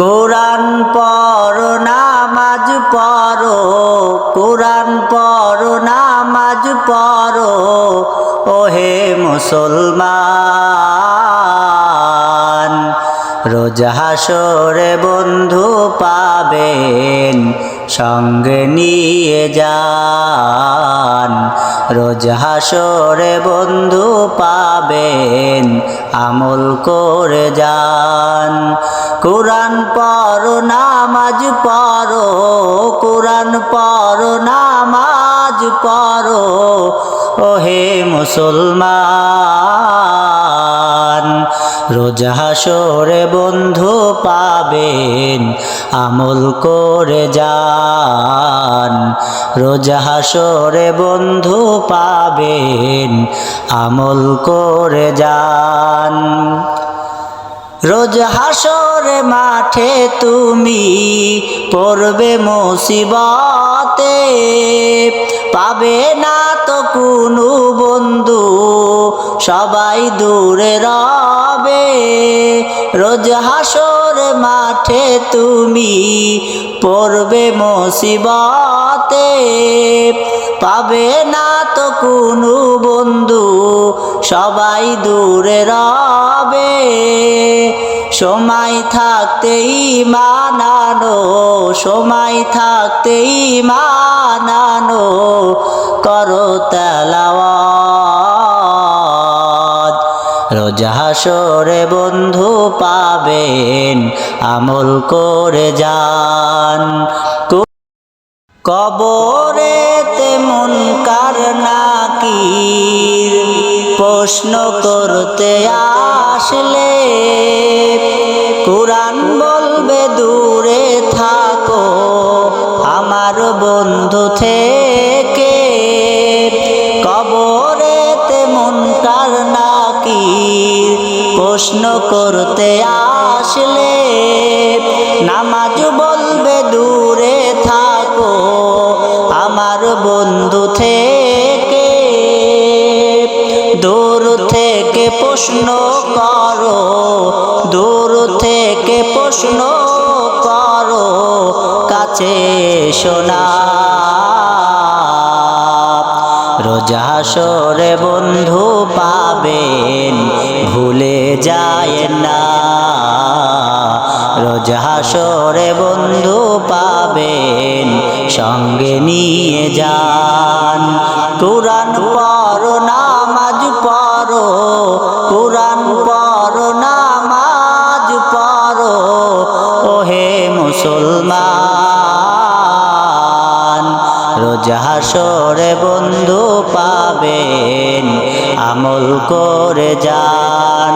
কোরআন পর নামাজ পড়ো, কোরআন পর নামাজ পড়ো, ওহে মুসলমান, রোজ হাসরে বন্ধু পাবেন, সঙ্গে নিয়ে যান। রোজ হাসরে বন্ধু পাবেন, আমল করে যান। কোরআন পড়ো, নামাজ পড়ো, কোরআন পড়ো, নামাজ পড়ো। ওহে মুসলমান, রোজ হাসরে বন্ধু পাবেন, আমল করে যান। রোজ হাসরে বন্ধু পাবেন, আমল করে যান। রোজ হাসরে মাঠে তুমি পড়বে মুসিবতে। পাবে না তো কোনো বন্ধু, সবাই দূরে রবে। রোজ হাসর মাঠে তুমি পড়বে মুসিবতে। পাবে না তো কোনো বন্ধু, সবাই দূরে রবে। সময় থাকতেই মানানো, সময় থাকতেই মানানো, করো তেলাওয়াত। রোজ হাসরে বন্ধু পাবেন, আমল করে যান। কবরেতে মুনকার নাকির প্রশ্ন করতে আসলে কোরআন বলবে, দূরে থাকো, আমার বন্ধু থেকে কবরেতে মুনকার নাকির প্রশ্ন করতে আসলে নামাজ বলবে, দূরে দূর থেকে প্রশ্ন করো, দূর থেকে প্রশ্ন করো, কাছে শোনা। রোজা বন্ধু পাবেন, ভুলে যায় না। রোজা বন্ধু পাবেন, সঙ্গে নিয়ে যান। কোরআন মুসলমান রোজা সরে বন্ধু পাবেন আমল করে যান।